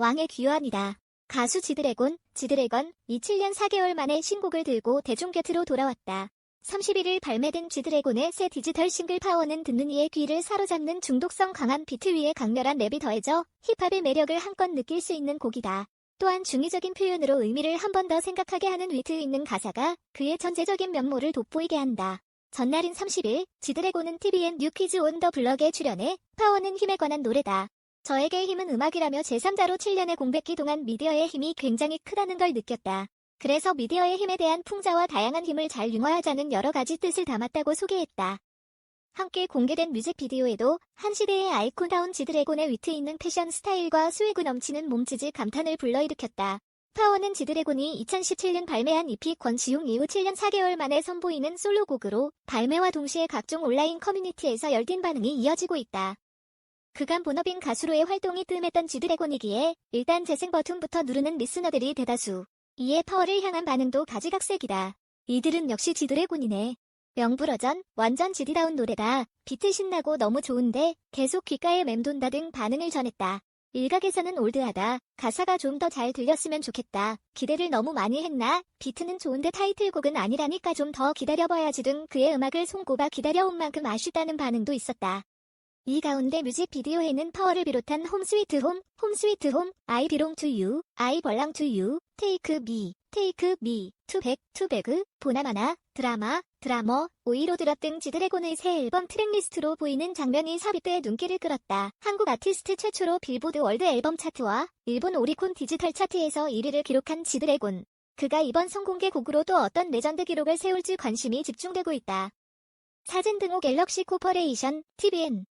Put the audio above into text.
왕의 귀환이다. 가수 지드래곤, 지드래건, 27년 4개월 만에 신곡을 들고 대중 곁으로 돌아왔다. 31일 발매된 지드래곤의 새 디지털 싱글 파워는 듣는 이의 귀를 사로잡는 중독성 강한 비트 위에 강렬한 랩이 더해져 힙합의 매력을 한껏 느낄 수 있는 곡이다. 또한 중의적인 표현으로 의미를 한 번 더 생각하게 하는 위트 있는 가사가 그의 전체적인 면모를 돋보이게 한다. 전날인 30일, 지드래곤은 TVN 뉴퀴즈 온 더 블럭에 출연해 파워는 힘에 관한 노래다. 저에게 힘은 음악이라며 제3자로 7년의 공백기 동안 미디어의 힘이 굉장히 크다는 걸 느꼈다. 그래서 미디어의 힘에 대한 풍자와 다양한 힘을 잘 융화하자는 여러 가지 뜻을 담았다고 소개했다. 함께 공개된 뮤직비디오에도 한 시대의 아이콘다운 지드래곤의 위트 있는 패션 스타일과 스웨그 넘치는 몸짓이 감탄을 불러일으켰다. 파워는 지드래곤이 2017년 발매한 EP 권지용 이후 7년 4개월 만에 선보이는 솔로곡으로 발매와 동시에 각종 온라인 커뮤니티에서 열띤 반응이 이어지고 있다. 그간 본업인 가수로의 활동이 뜸했던 지드래곤이기에 일단 재생 버튼부터 누르는 리스너들이 대다수. 이에 파워를 향한 반응도 가지각색이다. 이들은 역시 지드래곤이네. 명불허전, 완전 지디다운 노래다. 비트 신나고 너무 좋은데 계속 귓가에 맴돈다 등 반응을 전했다. 일각에서는 올드하다. 가사가 좀 더 잘 들렸으면 좋겠다. 기대를 너무 많이 했나? 비트는 좋은데 타이틀곡은 아니라니까 좀 더 기다려봐야지 등 그의 음악을 손꼽아 기다려온 만큼 아쉽다는 반응도 있었다. 이 가운데 뮤직비디오에는 파워를 비롯한 홈 스위트 홈, 홈 스위트 홈, 아이 비롱 투 유, 아이 벌랑 투 유, 테이크 미, 테이크 미, 투백, 투백그, 보나마나, 드라마, 드라머, 오이로 드랍 등 지드래곤의 새 앨범 트랙리스트로 보이는 장면이 삽입돼 눈길을 끌었다. 한국 아티스트 최초로 빌보드 월드 앨범 차트와 일본 오리콘 디지털 차트에서 1위를 기록한 지드래곤. 그가 이번 성공개 곡으로 또 어떤 레전드 기록을 세울지 관심이 집중되고 있다. 사진 등호 갤럭시 코퍼레이션, TVN